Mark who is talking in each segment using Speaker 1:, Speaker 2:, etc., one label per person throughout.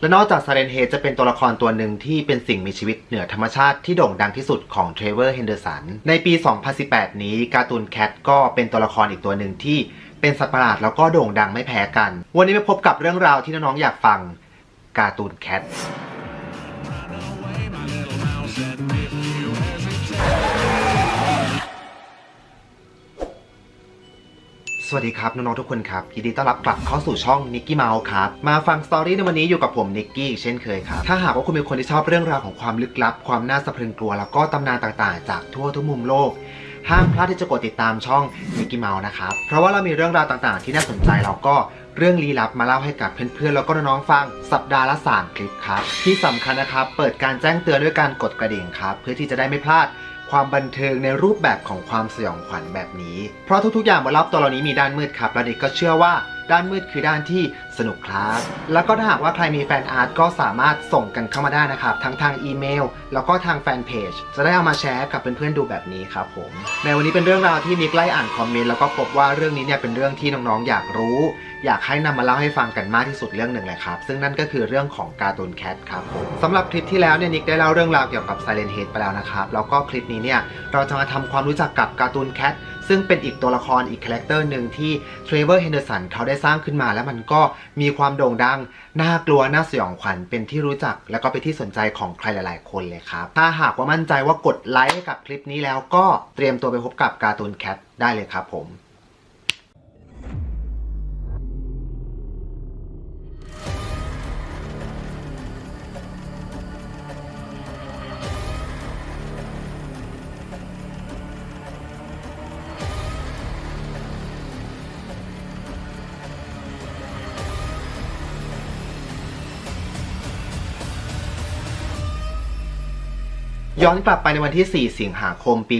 Speaker 1: และนอกจากซาเรนเฮจะเป็นตัวละครตัวหนึ่งที่เป็นสิ่งมีชีวิตเหนือธรรมชาติที่โด่งดังที่สุดของเทรเวอร์เฮนเดอร์สัน ในปี 2018 นี้การ์ตูนแคทก็เป็นตัวละครอีกตัวหนึ่งที่เป็นสัตว์ประหลาดแล้วก็โด่งดังไม่แพ้กัน วันนี้มาพบกับเรื่องราวที่น้องๆอยากฟังการ์ตูนแคท สวัสดีครับ น้องๆทุกคนครับ ยินดีต้อนรับกลับเข้าสู่ช่องนิกกี้เมาส์ครับ มาฟังสตอรี่ในวันนี้อยู่กับผมนิกกี้เช่นเคยครับ ถ้าหากว่าคุณเป็นคนที่ชอบเรื่องราวของความลึกลับ ความน่าสะพรึงกลัว แล้วก็ตำนานต่างๆ จากทั่วทุกมุมโลก ห้ามพลาดที่จะกดติดตามช่องนิกกี้เมาส์นะครับ เพราะว่าเรามีเรื่องราวต่างๆ ที่น่าสนใจแล้วก็เรื่องลี้ลับมาเล่าให้กับเพื่อนๆแล้วก็น้องๆฟังสัปดาห์ละสามคลิปครับที่สำคัญนะครับเปิดการแจ้งเตือนด้วยการกดกระดิ่งครับเพื่อที่จะได้ไม่พลาด ความบันเทิงในรูปแบบของความสยองขวัญแบบนี้ เพราะทุกๆอย่างบนรอบตัวเรานี้มีด้านมืดครับและเด็กก็เชื่อว่าด้านมืดคือด้านที่ สนุกครับ แล้วก็ถ้าหากว่าใครมีแฟนอาร์ตก็สามารถส่งกันเข้ามาได้นะครับ ทั้งทางอีเมล แล้วก็ทางแฟนเพจ จะได้เอามาแชร์กับเพื่อนๆดูแบบนี้ครับผม ในวันนี้เป็นเรื่องราวที่มิกไล่อ่านคอมเมนต์แล้วก็พบว่าเรื่องนี้เนี่ยเป็นเรื่องที่น้องๆอยากรู้ อยากให้นำมาเล่าให้ฟังกันมากที่สุดเรื่องหนึ่งเลยครับ ซึ่งนั่นก็คือเรื่องของการ์ตูนแคทครับผมสำหรับคลิปที่แล้วเนี่ยนิกได้เล่าเรื่องราวเกี่ยวกับ Silent Head ไปแล้วนะครับ แล้วก็คลิปนี้เนี่ยเราจะมาทำความรู้จักกับการ์ตูนแคทซึ่งเป็นอีกตัวละครอีกคาแรคเตอร์หนึ่งที่เทรเวอร์เฮนเดอร์สันเขาได้สร้างขึ้นมา แล้วมันก็มีความโด่งดัง น่ากลัว น่าสยองขวัญ เป็นที่รู้จัก แล้วก็เป็นที่สนใจของใครหลาย ๆ คนเลยครับ ถ้าหากว่ามั่นใจว่ากดไลค์ให้กับคลิปนี้แล้วก็เตรียมตัวไปพบกับการ์ตูนแคทได้เลยครับผม ย้อนกลับไปในวันที่ 4 สิงหาคมปี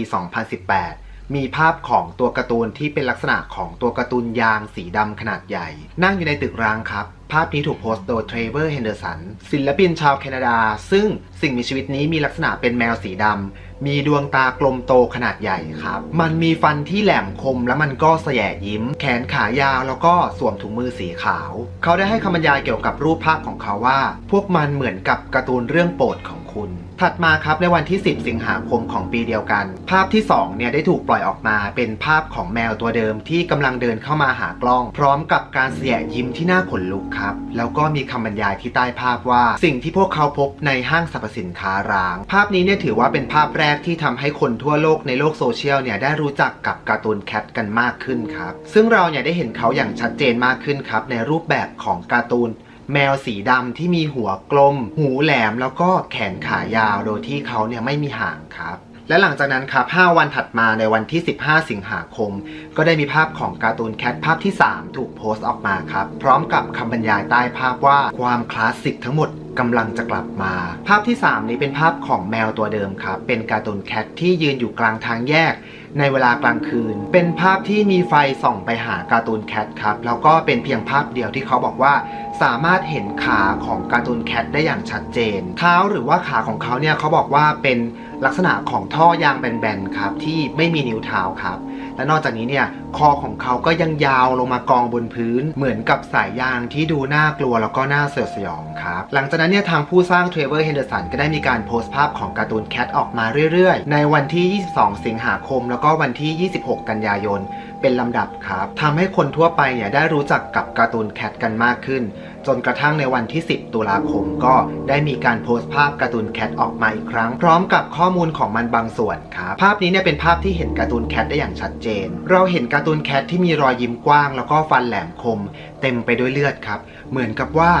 Speaker 1: 2018 มีภาพของตัวการ์ตูนที่เป็นลักษณะของตัวการ์ตูนยางสีดำขนาดใหญ่ นั่งอยู่ในตึกร้างครับ ภาพนี้ถูกโพสต์โดยเทรเวอร์เฮนเดอร์สันศิลปินชาวแคนาดา ซึ่งสิ่งมีชีวิตนี้มีลักษณะเป็นแมวสีดำ มีดวงตากลมโตขนาดใหญ่ครับ มันมีฟันที่แหลมคมแล้วมันก็แสยะยิ้ม แขนขายาวแล้วก็สวมถุงมือสีขาว เขาได้ให้คำบรรยายเกี่ยวกับรูปภาพของเขาว่า พวกมันเหมือนกับการ์ตูนเรื่องโปรดของคุณ ถัดมาครับในวันที่ 10 สิงหาคมของปีเดียวกัน ภาพที่2เนี่ยได้ถูกปล่อยออกมาเป็นภาพของแมวตัวเดิมที่กำลังเดินเข้ามาหากล้อง พร้อมกับการเสียยิ้มที่น่าขนลุกครับ แล้วก็มีคำบรรยายที่ใต้ภาพว่า สิ่งที่พวกเขาพบในห้างสรรพสินค้าร้าง ภาพนี้เนี่ยถือว่าเป็นภาพแรกที่ทำให้คนทั่วโลกในโลกโซเชียลเนี่ยได้รู้จักกับการ์ตูนแคทกันมากขึ้นครับ ซึ่งเราเนี่ยได้เห็นเขาอย่างชัดเจนมากขึ้นครับในรูปแบบของการ์ตูน แมวสีดำที่มีหัวกลม หูแหลมแล้วก็แขนขายาวโดยที่เขาเนี่ยไม่มีหางครับ และหลังจากนั้นครับ 5 วันถัดมาในวันที่ 15 สิงหาคม ก็ได้มีภาพของการ์ตูนแคทภาพที่ 3 ถูกโพสต์ออกมาครับ พร้อมกับคำบรรยายใต้ภาพว่าความคลาสสิกทั้งหมด กำลังจะกลับมา ภาพที่ 3 นี้เป็นภาพของแมวตัวเดิมครับ เป็นการ์ตูนแคทที่ยืนอยู่กลางทางแยกในเวลากลางคืน เป็นภาพที่มีไฟส่องไปหาการ์ตูนแคทครับ แล้วก็เป็นเพียงภาพเดียวที่เขาบอกว่า สามารถเห็นขาของการ์ตูนแคทได้อย่างชัดเจน เท้าหรือว่าขาของเขาเนี่ยเขาบอกว่าเป็นลักษณะของท่อยางแบนๆครับที่ไม่มีนิ้วเท้าครับ และนอกจากนี้เนี่ยคอของเขาก็ยังยาวลงมากองบนพื้น เหมือนกับสายยางที่ดูน่ากลัวแล้วก็น่าเสียดสยองครับหลังจากนั้นเนี่ยทางผู้สร้างเทรเวอร์เฮนเดอร์สันก็ได้มีการโพสต์ภาพของการ์ตูนแคทออกมาเรื่อยๆ ในวันที่ 22 สิงหาคม แล้วก็วันที่ 26 กันยายน เป็นลำดับครับทำให้คนทั่วไปเนี่ยได้รู้จักกับการ์ตูนแคทกันมากขึ้น จนกระทั่งในวันที่ 10 ตุลาคมก็ได้มีการโพสต์ภาพการ์ตูนแคทออกมาอีกครั้ง พร้อมกับข้อมูลของมันบางส่วนครับภาพนี้เนี่ยเป็นภาพที่เห็นการ์ตูนแคทได้อย่างชัดเจน เราเห็นการ์ตูนแคทที่มีรอยยิ้มกว้าง แล้วก็ฟันแหลมคม เต็มไปด้วยเลือดครับ เหมือนกับว่า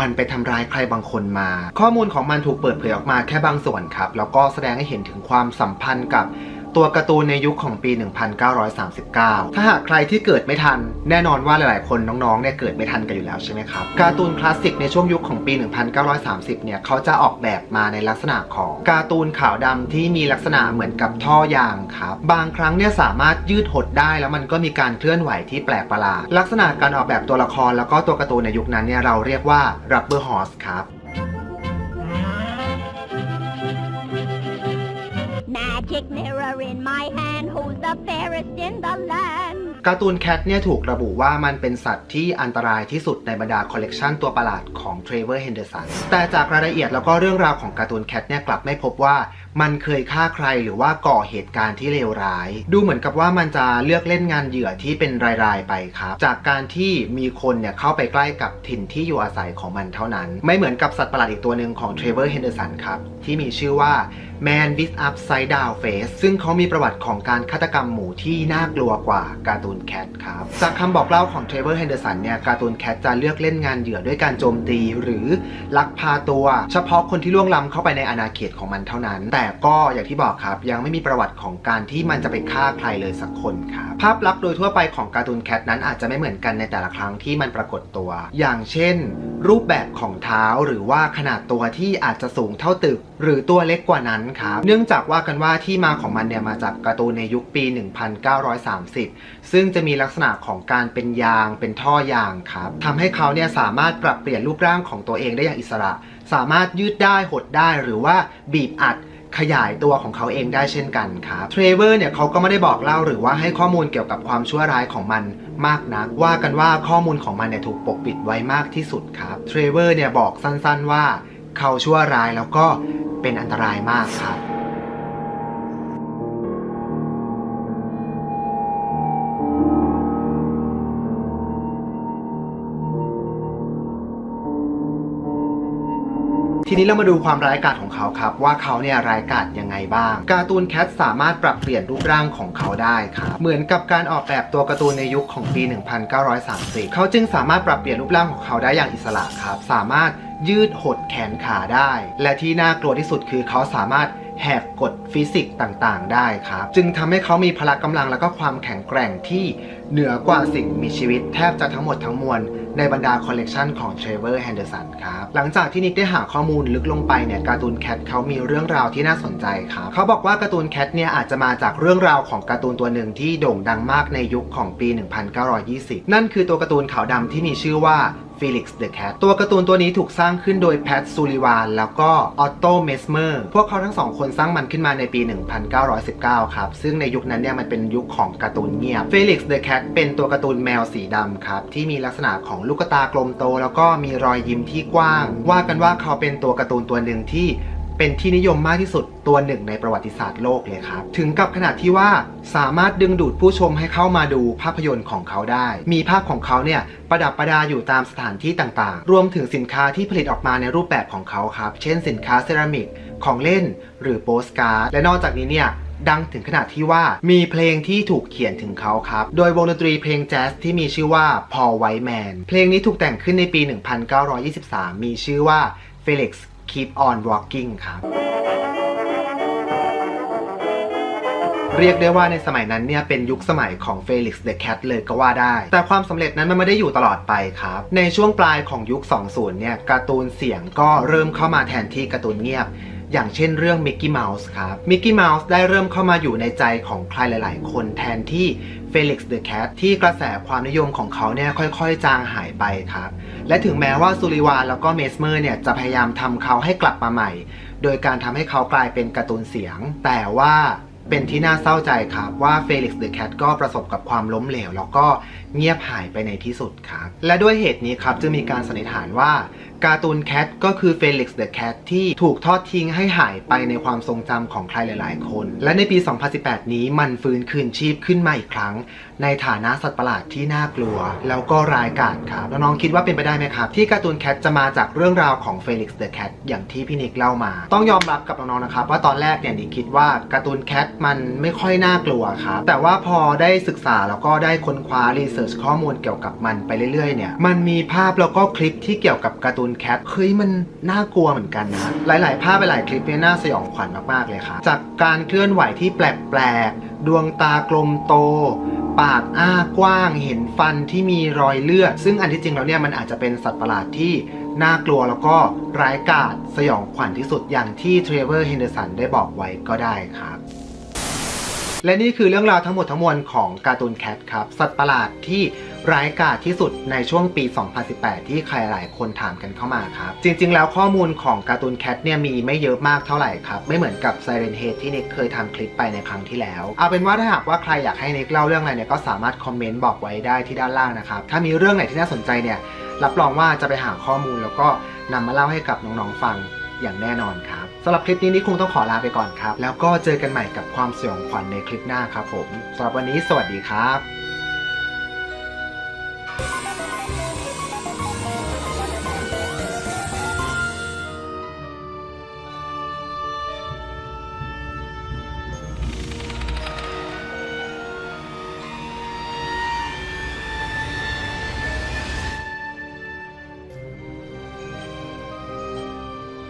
Speaker 1: มันไปทำร้ายใครบางคนมา ข้อมูลของมันถูกเปิดเผยออกมาแค่บางส่วนครับ แล้วก็แสดงให้เห็นถึงความสัมพันธ์กับ ตัวการ์ตูนในยุคของปี 1939 ถ้าหากใครที่เกิดไม่ทัน แน่นอนว่าหลาย ๆ คนน้อง ๆ เนี่ยเกิดไม่ทันกันอยู่แล้วใช่ไหมครับ การ์ตูนคลาสสิกในช่วงยุคของปี 1930 เนี่ยเขาจะออกแบบมาในลักษณะของการ์ตูนขาวดำที่มีลักษณะเหมือนกับท่อยางครับ บางครั้งเนี่ยสามารถยืดหดได้แล้วมันก็มีการเคลื่อนไหวที่แปลกประหลาด ลักษณะการออกแบบตัวละครแล้วก็ตัวการ์ตูนในยุคนั้นเนี่ยเราเรียกว่า rubber horse ครับ
Speaker 2: mirror in my hand, who's the fairest in the land?
Speaker 1: การ์ตูนแคทเนี่ยถูกระบุว่ามันเป็นสัตว์ที่อันตรายที่สุดในบรรดาคอลเลกชันตัวประหลาดของเทรเวอร์เฮนเดอร์สันแต่จากรายละเอียดแล้วก็เรื่องราวของการ์ตูนแคทเนี่ยกลับไม่พบว่ามันเคยฆ่าใครหรือว่าก่อเหตุการณ์ที่เลวร้าย ดูเหมือนกับว่ามันจะเลือกเล่นงานเหยื่อที่เป็นราย ๆ ไปครับ จากการที่มีคนเนี่ยเข้าไปใกล้กับถิ่นที่อยู่อาศัยของมันเท่านั้น ไม่เหมือนกับสัตว์ประหลาดอีกตัวหนึ่งของเทรเวอร์เฮนเดอร์สันครับ ที่มีชื่อว่า Man with Upside Down Face ซึ่งเขามีประวัติของการฆาตกรรมหมูที่น่ากลัวกว่าการ์ตูนแคทครับ จากคำบอกเล่าของเทรเวอร์เฮนเดอร์สันเนี่ยการ์ตูนแคทจะเลือกเล่นงานเหยื่อด้วยการโจมตีหรือลักพาตัว เฉพาะคนที่ล่วงล้ำเข้าไปในอาณาเขตของมันเท่านั้น แต่ก็อย่างที่บอกครับยังไม่มีประวัติของการที่มันจะไปฆ่าใครเลยสักคนครับภาพลักษณ์โดยทั่วไปของการ์ตูนแคทนั้นอาจจะไม่เหมือนกันในแต่ละครั้งที่มันปรากฏตัว อย่างเช่น รูปแบบของเท้าหรือว่าขนาดตัวที่อาจจะสูงเท่าตึก หรือตัวเล็กกว่านั้นครับ เนื่องจากว่ากันว่าที่มาของมันเนี่ยมาจากการ์ตูนในยุคปี 1930 ซึ่งจะมีลักษณะของการเป็นยางเป็นท่อยางครับทำให้เขาเนี่ยสามารถปรับเปลี่ยนรูปร่างของตัวเองได้อย่างอิสระ สามารถยืดได้หดได้หรือว่าบีบอัดขยายตัวของเขาเองได้เช่นกันครับเทรเวอร์เนี่ยเขาก็ไม่ได้บอกเล่าหรือว่าให้ข้อมูลเกี่ยวกับความชั่วร้ายของมันมากนัก ว่ากันว่าข้อมูลของมันเนี่ยถูกปกปิดไว้มากที่สุดครับเทรเวอร์เนี่ยบอกสั้นๆว่าเขาชั่วร้ายแล้วก็ เป็นอันตรายมากครับ ทีนี้เรามาดูความร้ายกาจของเขาครับ ว่าเขาเนี่ยร้ายกาจยังไงบ้าง การ์ตูนแคทสามารถปรับเปลี่ยนรูปร่างของเขาได้ครับเหมือนกับการออกแบบตัวการ์ตูนในยุคของปี 1930 เขาจึงสามารถปรับเปลี่ยนรูปร่างของเขาได้อย่างอิสระครับ สามารถ ยืดหดแขนขาได้ และที่น่ากลัวที่สุดคือเขาสามารถแหกกฎฟิสิกส์ต่างๆ ได้ครับ จึงทำให้เขามีพละกำลังและก็ความแข็งแกร่งที่เหนือกว่าสิ่งมีชีวิตแทบจะทั้งหมดทั้งมวลในบรรดาคอลเลกชันของเทรเวอร์แฮนเดอร์สันครับ หลังจากที่นิกได้หาข้อมูลลึกลงไปเนี่ยการ์ตูนแคทเขามีเรื่องราวที่น่าสนใจครับ เขาบอกว่าการ์ตูนแคทเนี่ยอาจจะมาจากเรื่องราวของการ์ตูนตัวหนึ่งที่โด่งดังมากในยุคของปี 1920 นั่นคือตัวการ์ตูนขาวดำที่มีชื่อว่า Felix the Cat ตัวการ์ตูนตัวนี้ถูกสร้างขึ้นโดยแพทซูริวานแล้วก็ออตโตเมสเมอร์พวกเขาทั้งสองคนสร้างมันขึ้นมาในปี 1919 ครับ ซึ่งในยุคนั้นเนี่ยมันเป็นยุคของการ์ตูนเงียบ Felix the Cat เป็นตัวการ์ตูนแมวสีดำครับ ที่มีลักษณะของลูกตากลมโต แล้วก็มีรอยยิ้มที่กว้าง ว่ากันว่าเขาเป็นตัวการ์ตูนตัวหนึ่งที่ เป็นที่นิยมมากที่สุดตัวหนึ่งในประวัติศาสตร์โลกเลยครับ ถึงกับขนาดที่ว่าสามารถดึงดูดผู้ชมให้เข้ามาดูภาพยนตร์ของเขาได้ มีภาพของเขาเนี่ยประดับประดาอยู่ตามสถานที่ต่างๆ รวมถึงสินค้าที่ผลิตออกมาในรูปแบบของเขาครับ เช่นสินค้าเซรามิก ของเล่น หรือโปสการ์ด และนอกจากนี้เนี่ยดังถึงขนาดที่ว่ามีเพลงที่ถูกเขียนถึงเขาครับ โดยวงดนตรีเพลงแจ๊สที่มีชื่อว่า Paul White Man เพลงนี้ถูกแต่งขึ้นในปี 1923 มีชื่อว่า Felix Keep on Walking ครับ เรียกได้ว่าในสมัยนั้นเนี่ยเป็นยุคสมัยของ Felix the Cat เลยก็ว่าได้ แต่ความสำเร็จนั้นมันไม่ได้อยู่ตลอดไปครับ ในช่วงปลายของยุค 20 เนี่ยการ์ตูนเสียงก็เริ่มเข้ามาแทนที่การ์ตูนเงียบอย่างเช่นเรื่อง Mickey Mouse ครับ Mickey Mouse ได้เริ่มเข้ามาอยู่ในใจของใครหลาย ๆ คนแทนที่ Felix the Cat ที่กระแสความนิยมของเขาเนี่ยค่อยๆ จางหายไปครับ และถึงแม้ว่าซูริวานแล้วก็เมสเมอร์เนี่ยจะพยายามทำเขาให้กลับมาใหม่ โดยการทำให้เขากลายเป็นการ์ตูนเสียง แต่ว่าเป็นที่น่าเศร้าใจครับ ว่า Felix the Cat ก็ประสบกับความล้มเหลว แล้วก็เงียบหายไปในที่สุดครับ และด้วยเหตุนี้ครับจึงมีการสันนิษฐานว่า การ์ตูนแคทก็คือ Felix the Cat ที่ถูกทอดทิ้งให้หายไปในความทรงจำของใครหลาย ๆ คน และในปี 2018 นี้มันฟื้นคืนชีพขึ้นมาอีกครั้ง ในฐานะสัตว์ประหลาดที่น่ากลัว แล้วก็ร้ายกาจครับแล้วน้องคิดว่าเป็นไปได้ไหมครับ ที่การ์ตูนแคทจะมาจากเรื่องราวของ Felix the Cat อย่างที่พี่นิกเล่ามา ต้องยอมรับกับน้อง ๆ นะครับว่าตอนแรกเนี่ยนิกคิดว่าการ์ตูนแคทมันไม่ค่อยน่ากลัวครับแต่ว่าพอได้ศึกษาแล้วก็ได้ค้นคว้ารีเสิร์ชข้อมูลเกี่ยวกับมันไปเรื่อย ๆ เนี่ยมันมีภาพแล้วก็คลิปที่เกี่ยวกับการ์ตูนแคทเฮ้ยมันน่ากลัวเหมือนกันนะหลาย ๆ ภาพหลายๆคลิปเนี่ยน่าสยองขวัญมากๆเลยครับจากการเคลื่อนไหวที่แปลกๆ ดวงตากลมโต ปากอ้ากว้าง เห็นฟันที่มีรอยเลือด ซึ่งอันที่จริงแล้วเนี่ยมันอาจจะเป็นสัตว์ประหลาดที่น่ากลัวแล้วก็ร้ายกาจสยองขวัญที่สุดอย่างที่เทรเวอร์เฮนเดอร์สันได้บอกไว้ก็ได้ครับและนี่คือเรื่องราวทั้งหมดทั้งมวลของการ์ตูนแคทครับ สัตว์ประหลาดที่ ร้ายกาจที่สุดในช่วงปี 2018 ที่ใครหลายคนถามกันเข้ามาครับ จริง ๆ แล้วข้อมูลของการ์ตูนแคทเนี่ยมีไม่เยอะมากเท่าไหร่ครับ ไม่เหมือนกับ Siren Head ที่นิกเคยทำคลิปไปในครั้งที่แล้ว เอาเป็นว่าถ้าหากว่าใครอยากให้นิกเล่าเรื่องอะไรเนี่ยก็สามารถคอมเมนต์บอกไว้ได้ที่ด้านล่างนะครับ ถ้ามีเรื่องไหนที่น่าสนใจเนี่ยรับรองว่าจะไปหาข้อมูลแล้วก็นำมาเล่าให้กับน้องๆฟังอย่างแน่นอนครับสำหรับคลิปนี้นี่คงต้องขอลาไปก่อนครับ แล้วก็เจอกันใหม่กับความสยองขวัญในคลิปหน้าครับผมสำหรับวันนี้สวัสดีครับ Thank you.